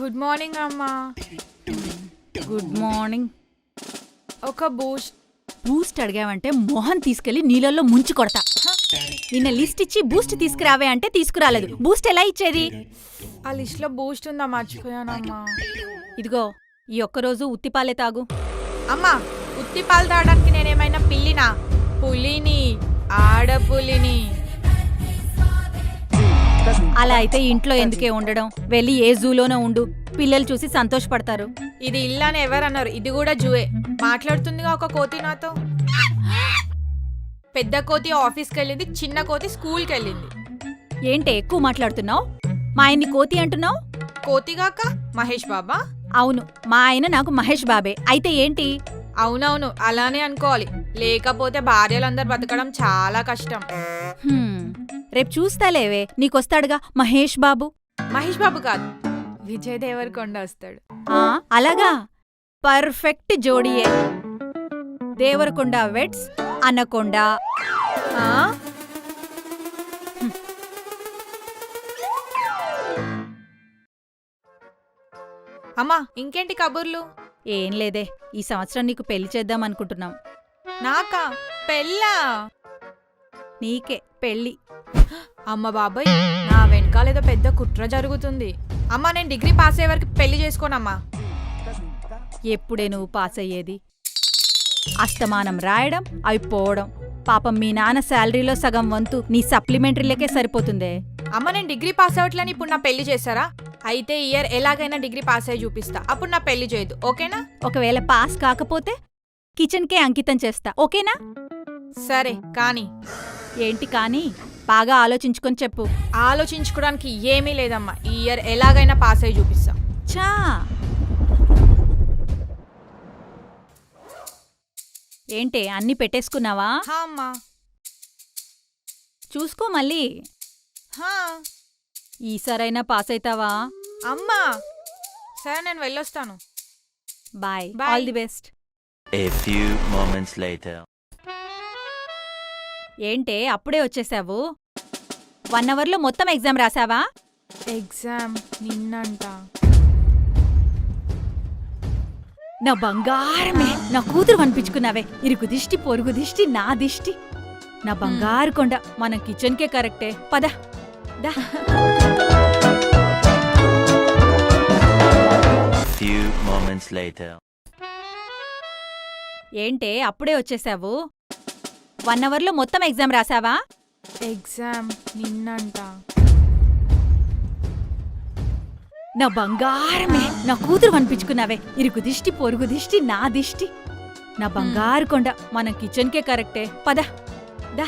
Good morning అమ్మా. Good morning. ఒక boost. Boost అడిగావంటే మొహం తీసుకెళ్ళి నీళ్ళల్లో ముంచి కొడతా. నిన్న లిస్ట్ ఇచ్చి బూస్ట్ తీసుకురావే అంటే తీసుకురాలేదు. బూస్ట్ ఎలా ఇచ్చేది? ఆ లిస్ట్లో బూస్ట్ ఉందా మర్చిపోయానమ్మా ఇదిగో ఈ ఒక్కరోజు ఉత్తిపాలే తాగు. అమ్మా ఉత్తి పాలు తాగడానికి నేనేమైనా పిల్లినా? పులిని ఆడపులిని. అలా అయితే ఇంట్లో ఎందుకే ఉండడం? వెళ్ళి ఏ జూలోనో ఉండు. పిల్లలు చూసి సంతోషపడతారు. ఇది ఇల్లు అని ఎవరన్నారు? ఇది కూడా జూయే. మాట్లాడుతుందిగా ఒక కోతి నాతో. పెద్ద కోతి ఆఫీస్కి వెళ్ళింది చిన్న కోతి స్కూల్కి వెళ్ళింది ఏంటే ఎక్కువ మాట్లాడుతున్నావు? మా ఆయన్ని కోతి అంటున్నావు? కోతిగాక మహేష్ బాబా? అవును మా ఆయన నాకు మహేష్ బాబే. అయితే ఏంటి? అవునవును అలానే అనుకోవాలి. లేకపోతే భార్యలందరూ బతకడం చాలా కష్టం. రేపు చూస్తాలేవే నీకొస్తాడుగా మహేష్ బాబు? మహేష్ బాబు కాదు. విజయ్ దేవరకొండ వస్తాడు. అలాగా? పర్ఫెక్ట్ జోడియే. Devarakonda weds anaconda. ఆ? అమ్మా ఇంకేంటి కబుర్లు? ఏం లేదే ఈ సంవత్సరం నీకు పెళ్ళి చేద్దాం అనుకుంటున్నాం. నాకా? పెళ్ళా? నీకే పెళ్ళి అమ్మ బాబాయ్ నా వెనకాల ఏదో పెద్ద కుట్ర జరుగుతుంది. అమ్మా నేను డిగ్రీ పాస్ అయ్యే వరకు పెళ్ళి చేసుకోనమ్మా. ఎప్పుడే నువ్వు పాస్ అయ్యేది? అస్తమానం రాయడం అవి పోవడం. పాపం మీ నాన్న శాలరీలో సగం వంతు నీ సప్లిమెంటరీలకే సరిపోతుందే. అమ్మ నేను డిగ్రీ పాస్ అవ్వట్లని ఇప్పుడు నా పెళ్ళి చేస్తారా అయితే ఇయర్ ఎలాగైనా డిగ్రీ పాస్ అయ్యి చూపిస్తా. అప్పుడు నా పెళ్ళి చేయదు. ఓకేనా? ఒకవేళ పాస్ కాకపోతే కిచెన్కే అంకితం చేస్తా. ఓకేనా? సరే కానీ. ఏంటి కానీ? బాగా ఆలోచించుకొని చెప్పు. ఆలోచించుకోవడానికి ఏమీ లేదమ్మా. ఈ ఇయర్ ఎలాగైనా పాస్ అయ్యి చూపిస్తా. చా ఏంటే అన్ని పెట్టేసుకున్నావా? హా అమ్మా. చూసుకో మళ్ళీ. హా. ఈసారైనా పాస్ అవుతావా అమ్మా! సరే నేను వెళ్ళొస్తాను. Bye. Bye. All the best A few moments later. ఏంటే అప్పుడే వచ్చేసావు? వన్ అవర్లో మొత్తం ఎగ్జామ్ రాసావా? ఎగ్జామ్ నిన్నంట. నా బంగారమే. నా కూతురు అనిపించుకున్నావే. ఇరుకు దిష్టి పొరుగు దిష్టి నా దిష్టి. నా బంగారు కొండ. మన కిచెన్కే కరెక్టే పద. దా. Later. ఏంటే అప్పుడే వచ్చేసావు? వన్ అవర్లో మొత్తం ఎగ్జామ్ రాసావా? ఎగ్జామ్ నిన్నంట. నా బంగారమే నా కూతురు అనిపించుకున్నావే. ఇరుకు దిష్టి పొరుగు దిష్టి నా దిష్టి. నా బంగారు కొండ మన కిచెన్కే కరెక్టే. పద దా.